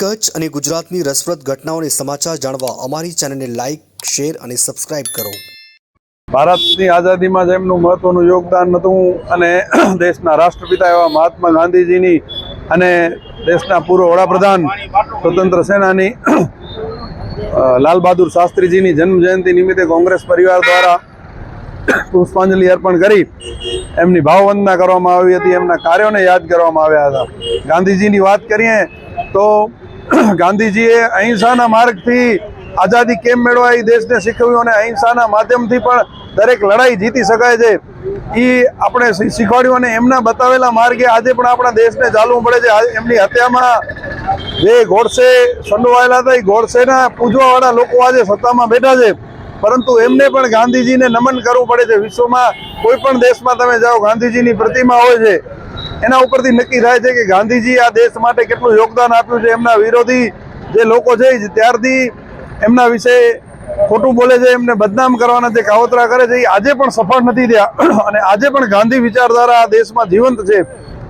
કચ્છ અને ગુજરાતની રસપ્રદ ઘટનાઓને સમાચાર જાણવા અમારી ચેનલને લાઇક શેર અને સબસ્ક્રાઇબ કરો. ભારતની આઝાદીમાં જેમનું મહત્વનું યોગદાન હતું અને દેશના રાષ્ટ્રપિતા એવા મહાત્મા ગાંધીજીની અને દેશના પૂર્વ વડાપ્રધાન સ્વતંત્ર સેનાની લાલ બહાદુર શાસ્ત્રીજીની જન્મ જયંતિ નિમિત્તે કોંગ્રેસ પરિવાર દ્વારા પુષ્પાંજલિ અર્પણ કરી એમની ભાવવંદના કરવામાં આવી હતી, એમના કાર્યોને યાદ કરવામાં આવ્યા હતા. ગાંધીજીની વાત કરીએ તો ગાંધીજીએ અહિંસાના માર્ગથી આઝાદી કેમ મેળવાય દેશને શીખવ્યું અને અહિંસાના માધ્યમથી પણ દરેક લડાઈ જીતી શકાય છે. એ આપણે શીખવાડ્યું અને એમના બતાવેલા માર્ગે આજે પણ આપણા દેશને ચાલવું પડે છે. એમની હત્યામાં જે ગોડસે સંડોવાયેલા હતા એ ગોડસેના પૂજવાવાળા લોકો આજે સત્તામાં બેઠા છે. પરંતુ એમને પણ ગાંધીજીને નમન કરવું પડે છે. વિશ્વમાં કોઈ પણ દેશમાં તમે જાઓ, ગાંધીજીની પ્રતિમા હોય છે. એના ઉપરથી નક્કી થાય છે કે ગાંધીજી આ દેશ માટે કેટલું યોગદાન આપ્યું છે, એમના વિરોધી જે લોકો છે ત્યારથી એમના વિશે ખોટું બોલે છે, એમને બદનામ કરવાના જે કાવતરા કરે છે એ આજે પણ સફળ નથી થયા. અને આજે પણ ગાંધી વિચારધારા આ દેશમાં જીવંત છે.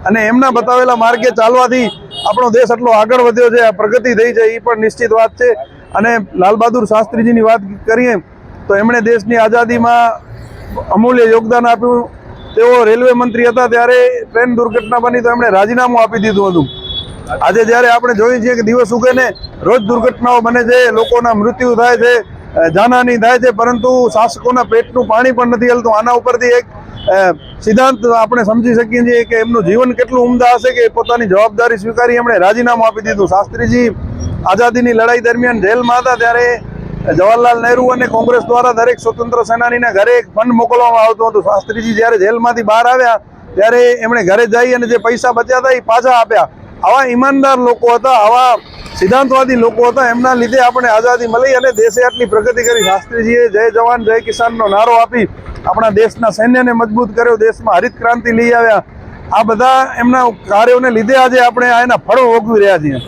અને એમના બતાવેલા માર્ગે ચાલવાથી આપણો દેશ એટલો આગળ વધ્યો છે, આ પ્રગતિ થઈ છે એ પણ નિશ્ચિત વાત છે. અને લાલ બહાદુર શાસ્ત્રીજીની વાત કરીએ તો એમણે દેશની આઝાદીમાં અમૂલ્ય યોગદાન આપ્યું તેઓ રેલવે મંત્રી હતા ત્યારે ટ્રેન દુર્ઘટના બની તો એમણે રાજીનામું આપી દીધું હતું. આજે જ્યારે આપણે જોઈએ છીએ કે દિવસ ઉગે ને રોજ દુર્ઘટનાઓ બને છે, લોકોના મૃત્યુ થાય છે જાનહાની થાય છે, પરંતુ શાસકોના પેટનું પાણી પણ નથી હલતું. આના ઉપરથી એક સિદ્ધાંત આપણે સમજી શકીએ છીએ કે એમનું જીવન કેટલું ઉમદા હશે કે પોતાની જવાબદારી સ્વીકારી એમણે રાજીનામું આપી દીધું. શાસ્ત્રીજી આઝાદીની લડાઈ દરમિયાન જેલમાં હતા ત્યારે જવાહરલાલ નહેરુ અને કોંગ્રેસ દ્વારા દરેક સ્વતંત્ર સેનાનીના ઘરે એક ફંડ મોકલવામાં આવતું હતું. શાસ્ત્રીજી જ્યારે જેલમાંથી બહાર આવ્યા, ત્યારે એમણે ઘરે જઈ અને જે પૈસા બચ્યા હતા એ પાછા આપ્યા. આવા ઈમાનદાર લોકો હતા, આવા સિદ્ધાંતવાદી લોકો હતા, એમના લીધે આપણે આઝાદી મળી અને દેશે આટલી પ્રગતિ કરી. શાસ્ત્રીજીએ જય જવાન, જય કિસાનનો નારો આપી આપણા દેશના સૈન્યને મજબૂત કર્યો, દેશમાં હરિત ક્રાંતિ લઈ આવ્યા. આ બધા એમના કાર્યોને લીધે આજે આપણે આ એના ફળો ભોગવી રહ્યા છીએ.